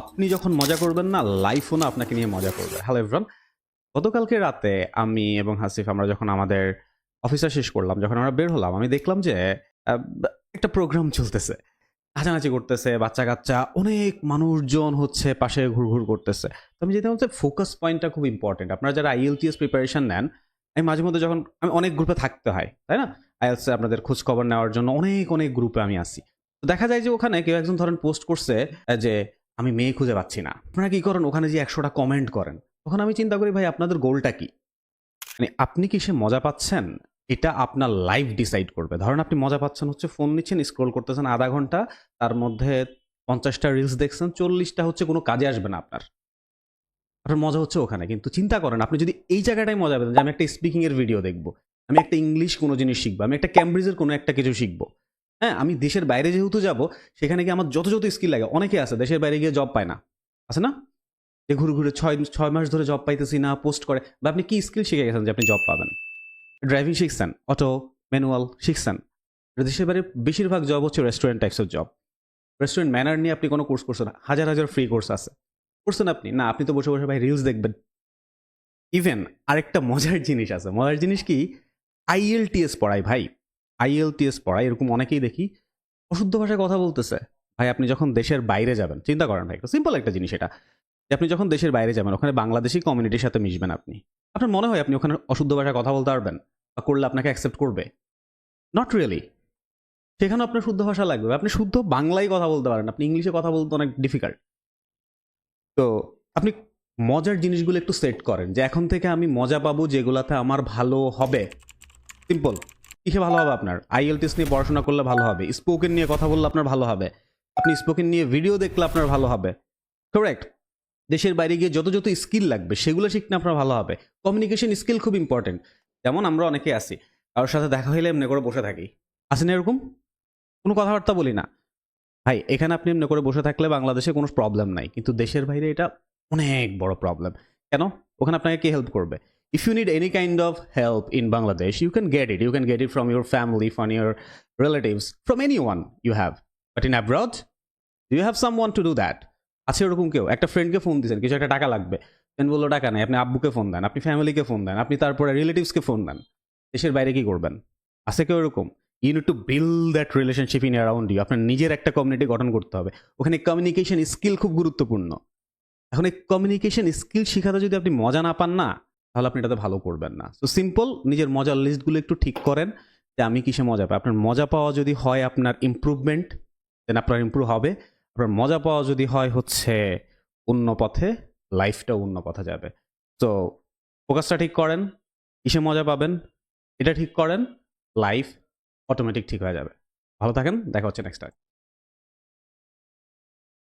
আপনি যখন মজা করবেন না, লাইফও না আপনাকে নিয়ে মজা করবে। হ্যালো এভরান গতকালকে রাতে আমি এবং হাসিফ আমরা যখন আমাদের অফিসার শেষ করলাম, যখন আমরা বের হলাম, আমি দেখলাম যে একটা প্রোগ্রাম চলতেছে। নাচানাচি করতেছে বাচ্চা কাচ্চা অনেক মানুষজন হচ্ছে পাশে ঘুরঘুর করতেছে। তো আমি যেটা হচ্ছে ফোকাস পয়েন্টটা খুব ইম্পর্টেন্ট আপনারা যারা আইএলটিএস প্রিপারেশন নেন, আমি মাঝে মধ্যে যখন, আমি অনেক গ্রুপে থাকতে হয়, তাই না? আইএলসে আপনাদের খোঁজ খবর নেওয়ার জন্য অনেক অনেক গ্রুপে আমি আসি তো দেখা যায় যে ওখানে কেউ একজন ধরেন পোস্ট করছে যে আমি মেয়ে খুঁজে পাচ্ছি না। আপনারা কি করেন? ওখানে যে একশোটা কমেন্ট করেন। তখন আমি চিন্তা করি, ভাই, আপনাদের গোলটা কি? মানে আপনি কি সে মজা পাচ্ছেন? এটা আপনার লাইফ ডিসাইড করবে। ধরেন আপনি মজা পাচ্ছেন হচ্ছে ফোন নিচ্ছেন স্ক্রোল করতেছেন আধা ঘণ্টা, তার মধ্যে পঞ্চাশটা রিলস দেখছেন, চল্লিশটা হচ্ছে কোনো কাজে আসবে না আপনার। আপনার মজা হচ্ছে ওখানে। কিন্তু চিন্তা করেন, আপনি যদি এই জায়গাটাই মজা পেতেন যে আমি একটা স্পিকিংয়ের ভিডিও দেখব, আমি একটা ইংলিশ কোনো জিনিস শিখব, আমি একটা ক্যামব্রিজের কোনো একটা কিছু শিখব হ্যাঁ আমি দেশের বাইরে যেহেতু যাব, সেখানে গিয়ে আমার যত যত স্কিল লাগে। অনেকে আছে, দেশের বাইরে গিয়ে জব পায় না। আছে না? যে ঘুরে ঘুরে ছয় ছয় মাস ধরে জব পাইতেছি না পোস্ট করে। বা আপনি কি স্কিল শিখে গেছেন যে আপনি জব পাবেন? ড্রাইভিং শিখছেন অটো ম্যানুয়াল শিখছেন। দেশের বাইরে বেশিরভাগ জব হচ্ছে রেস্টুরেন্ট টাইপসের জব রেস্টুরেন্ট ম্যানার নিয়ে আপনি কোনো কোর্স করছেন। হাজার হাজার ফ্রি কোর্স আছে। করছেন আপনি? না, আপনি তো বসে বসে ভাই রিলস দেখবেন। ইভেন আরেকটা মজার জিনিস আছে। মজার জিনিস কি? আইএলটিএস পড়ায় ভাই। আইএলটিএস পড়াই এরকম অনেকেই দেখি অশুদ্ধ ভাষায় কথা বলতেছে। ভাই, আপনি যখন দেশের বাইরে যাবেন, চিন্তা করেন ভাই সিম্পল একটা জিনিস এটা। যে আপনি যখন দেশের বাইরে যাবেন, ওখানে বাংলাদেশি কমিউনিটির সাথে মিশবেন আপনি। আপনার মনে হয় আপনি ওখানে অশুদ্ধ ভাষায় কথা বলতে পারবেন বা করলে আপনাকে অ্যাকসেপ্ট করবে? নট রিয়েলি সেখানে আপনার শুদ্ধ ভাষা লাগবে। আপনি শুদ্ধ বাংলায় কথা বলতে পারেন, আপনি ইংলিশে কথা বলতে অনেক ডিফিকাল্ট তো আপনি মজার জিনিসগুলো একটু সেট করেন যে এখন থেকে আমি মজা পাবো যেগুলাতে আমার ভালো হবে। সিম্পল কিসে ভালো হবে আপনার? আইএলটিএস নিয়ে পড়াশোনা করলে ভালো হবে। স্পোকেন নিয়ে কথা বললে আপনার ভালো হবে। আপনি স্পোকেন নিয়ে ভিডিও দেখলে আপনার ভালো হবে। কারেক্ট দেশের বাইরে গিয়ে যত যত স্কিল লাগবে, সেগুলো শিখলে আপনার ভালো হবে। কমিউনিকেশন স্কিল খুব ইম্পর্টেন্ট যেমন আমরা অনেকে আছি, কারোর সাথে দেখা হইলে এমনি করে বসে থাকি। আসেন এরকম? কোনো কথাবার্তা বলি না। ভাই, এখানে আপনি এমনি করে বসে থাকলে বাংলাদেশে কোনো প্রবলেম নাই। কিন্তু দেশের বাইরে এটা অনেক বড় প্রবলেম কেন? ওখানে আপনাকে কে হেল্প করবে? If you need any kind of help in Bangladesh you can get it. You can get it from your family from your relatives from anyone you have but in abroad you have want to do that আছে ওরকম কেউ? একটা ফ্রেন্ডকে phone দিয়েছেন কিছু একটা টাকা লাগবে। ফ্রেন্ড বলল, টাকা নেই, আপনি আব্বুকে ফোন দেন, আপনি ফ্যামিলিকে ফোন দেন, আপনি তারপরে রিলেটিভসকে ফোন দেন। দেশের বাইরে কি করবেন? আছে কেউ এরকম? You need to build that relationship in around you আপনার নিজের একটা কমিউনিটি গঠন করতে হবে। ওখানে কমিউনিকেশন স্কিল খুব গুরুত্বপূর্ণ। এখন এই কমিউনিকেশন স্কিল শেখাতে যদি আপনি মজা না পান না তাহলে আপনি এটাতে ভালো করবেন না। তো সিম্পল নিজের মজার লিস্টগুলো একটু ঠিক করেন যে আমি কিসে মজা পাই। আপনার মজা পাওয়া যদি হয় আপনার ইমপ্রুভমেন্ট দেন আপনার ইমপ্রুভ হবে। আপনার মজা পাওয়া যদি হয় হচ্ছে অন্য পথে লাইফটাও অন্য পথে যাবে। তো ফোকাসটা ঠিক করেন, কিসে মজা পাবেন, এটা ঠিক করেন লাইফ অটোমেটিক ঠিক হয়ে যাবে। ভালো থাকেন, দেখা হচ্ছে নেক্সট টাইম